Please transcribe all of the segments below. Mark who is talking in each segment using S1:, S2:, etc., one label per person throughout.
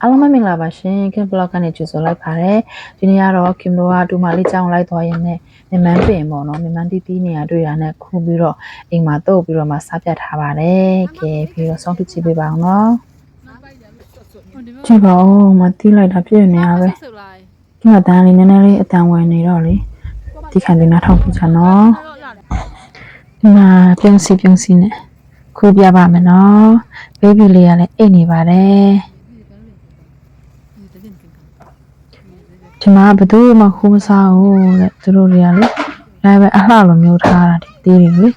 S1: အားလုံးပဲမင်္ဂလာပါရှင်ခင်ဘလော့ကနေကြိုဆိုလိုက်ပါတယ်ဒီနေ့ကတော့ခင်ဘလော့ကဒူမာလေးကြောင်းလိုက်သွားရင်လည်းမြန်မာပင်ပေါ့နော်မြန်မာတီးတီးနေရတွေ့တာနဲ့ခုပြီးတော့အိမ်မှာတုပ်ပြီးတော့မှစားပြတ်ထားပါတယ်ကဲပြီးတော့စောင့်ကြည့်ပေးပါအောင်နော်ကြည့်ပါဦးမတီးလိုက်တာပြည့်နေရပဲ
S2: ဆုပ်လိုက်
S1: ဒီမှာတန်းလေးနည်းနည်းလေးအတန်ဝင်နေတော့လေဒီခံလေးနားထောင်ပြချင်နော်ဒီမှာပြုံးစီပြုံးစီနဲ့ခူးပြပါမယ်နော်ဘေဘီလေးကလည်းအိတ်နေပါတယ် ဒီမှာဘယ်သူမှခူးမစားဘူးတဲ့သူတို့တွေကလေဒါပဲအလှလိုမျိုးထားတာဒီသေးတွေလေ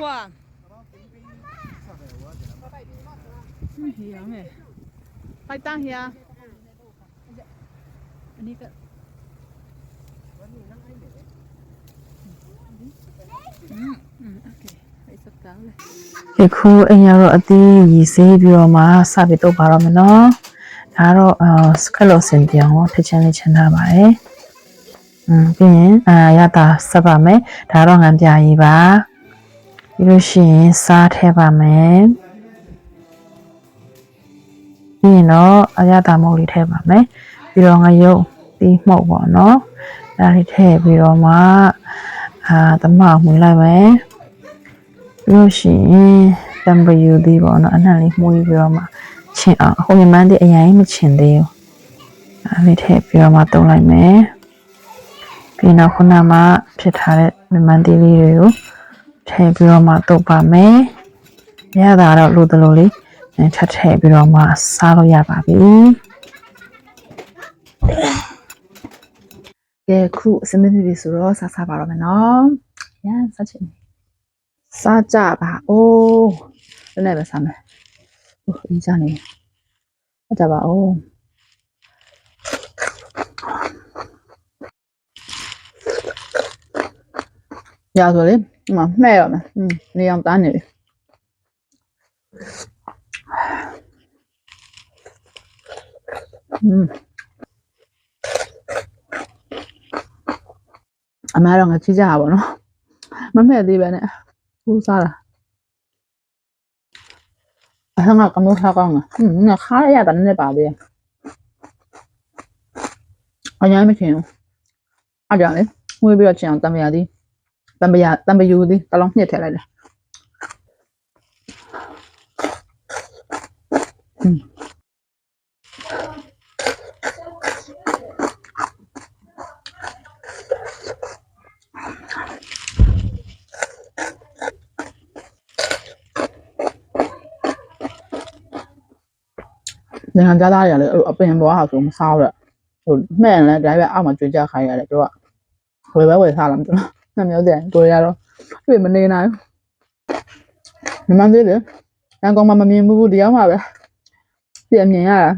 S2: ကွာဟီယာမဲပိုက်တန်းဟီယာအနိကอืมอืมโอเค
S1: အခုအိမ်ရတော့အသေးရည်စေးပြီးတော့မှစပြီးတော့ပါတော့မယ်နော်ဒါကတော့စကလော့စင်ပြောင်းကိုထချမ်းလေးချမ်းထားပါတယ်อืมပြီးရင်အာရတာဆက်ပါမယ်ဒါတော့ငံပြရေးပါပြီးလို့ရှိရင်စားထဲပါမယ်ပြီးရင်တော့အာရတာမုတ်လေးထဲပါမယ်ပြီးတော့ငရုတ်တီးမှုတ်ပေါ့နော်ဒါလေးထည့်ပြီးတော့မှအာတမောက်ဝင်လိုက်မယ် ပြီးလို့ရှိရင်တံပယူသေးပေါ့နော်အနှံ့လေးမှုပြီးတော့မှချင်အောင်အခုမြမန်းသေးအရင်မချင်သေးဘူးအဲ့လေးထည့်ပြီးတော့မှတုံးလိုက်မယ်ပြီးတော့ခုနမှဖြစ်ထားတဲ့မြမန်းသေးလေးတွေကိုထည့်ပြီးတော့မှတုပ်ပါမယ်ရတာတော့လိုတလိုလေးထပ်ထည့်ပြီးတော့မှစားလို့ရပါပြီကဲခုအစမဖြစ်ပြီဆိုတော့စားစားပါတော့မယ်နော်ရမ်းစားချင် စားကြပါအိုးလည်းလည်းပဲစားမယ်ဟိုအင်းကြနေစားကြပါအိုးရဆိုလေဒီမှာမှဲ့ရမယ်อืมနေအောင်တန်းနေပြီอืมအမတော့ငါချီကြတာပေါ့နော်မမဲ့သေးပဲနဲ့ ဘူးစားတာအဟငါကမိုးစားကောင်းလားဟင်းငါခါရရတာနဲ့ပါသေးတယ်အရင်မချင်ဘူးအဲ့ကြောင့်လေငွေပြီးတော့ချင်အောင်တံမရသည်တံမရတံမယူသည်တလုံးညှစ်ထည့်လိုက်တယ် နိုင်ငံသားသားတွေကလည်းအဲ့လိုအပင်ပေါ်ဟာဆိုမစားဘူးတဲ့ဟိုမှဲ့ရင်လည်းဒါပဲအောက်မှာကြွေကြခိုင်းရတယ်သူကဝယ်ပဲဝယ်စားလာမသိဘူးနှမျိုးတဲ့ကိုရတော့တွေ့မနေနိုင်ဘူးညီမသေးတယ်ရန်ကုန်မှာမမြင်ဘူးဒီရောက်မှာပဲပြန်မြင်ရတာ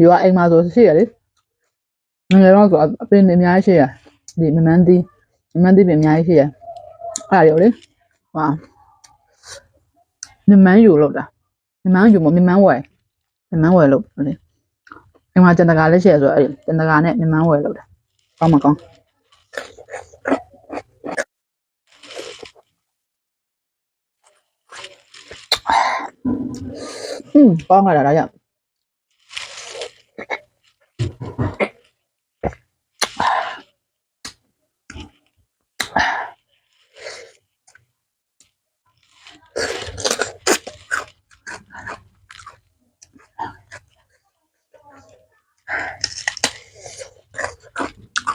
S1: ယူကအိမ်မှာဆိုရှိရလေငယ်တော့ဆိုအပင်တွေအများကြီးရှိရဒီမမန်းတီးမမန်းတီးပြင်အများကြီးရှိရအဲ့ဒါရောလေဟာမမန်းယူလို့တာမမန်းယူမမမန်းဝယ် မမန်းဝယ်လို့လေအိမ်မှာကျန်တကာလည်းရှိရဆိုတော့အဲ့ဒီကျန်တကာနဲ့မမန်းဝယ်လို့တယ်ကောင်းမကောင်းอืมကောင်းလာတာဒါကြောင့်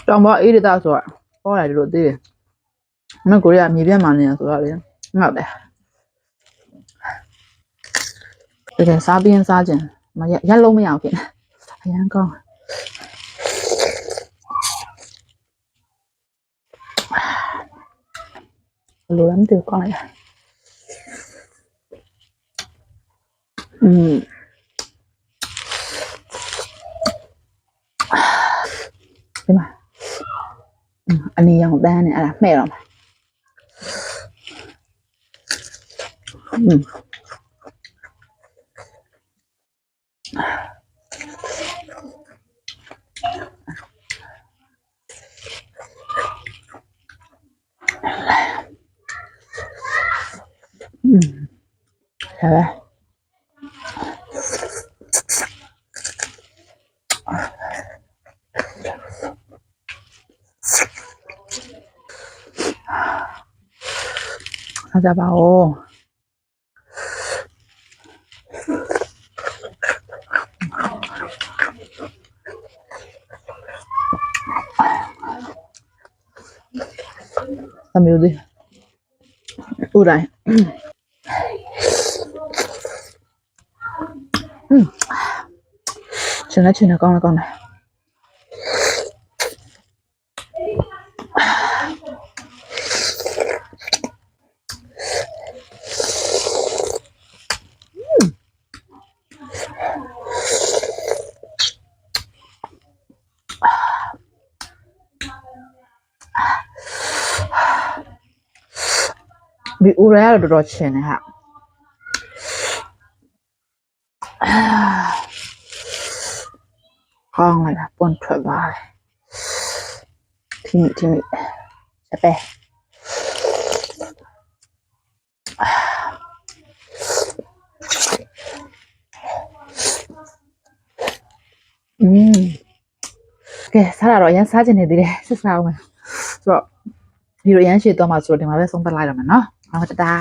S1: တောင်ပေါ်အေးရတာဆိုတော့ဟောလိုက်လို့သေးတယ်မကိုရီးယားမြေပြတ်မှနေရဆိုတော့လေငေါ့တယ်တကယ်စားပြင်းစားခြင်းမရရက်လုံးမရအောင်ဖြစ်နေအရန်ကောင်းဘယ်လိုလဲမသိဘူးကောင်းလိုက်อืม อันนี้ยังได้เนี่ยอะไรแม่หรออืม嗯，好吧。 အမျိုးသေးဦးတိုင်းရှင်လည်းရှင်လည်းကောင်းလ ည်းကောင်းတယ်ဒီဦးရရတော့တော်တော်ရှင်နေဟာကောင်းလိုက်တာပွန်ထွက်သွားတယ်ဒီနေ့ဒီ ဆက်စားအောင်မယ်ဆိုတော့ဒီလိုအရင်ရှည်သွားမှာဆိုတော့ဒီမှာပဲဆုံးသက်လိုက်တော့မယ်နော်ဟုတ်တတာ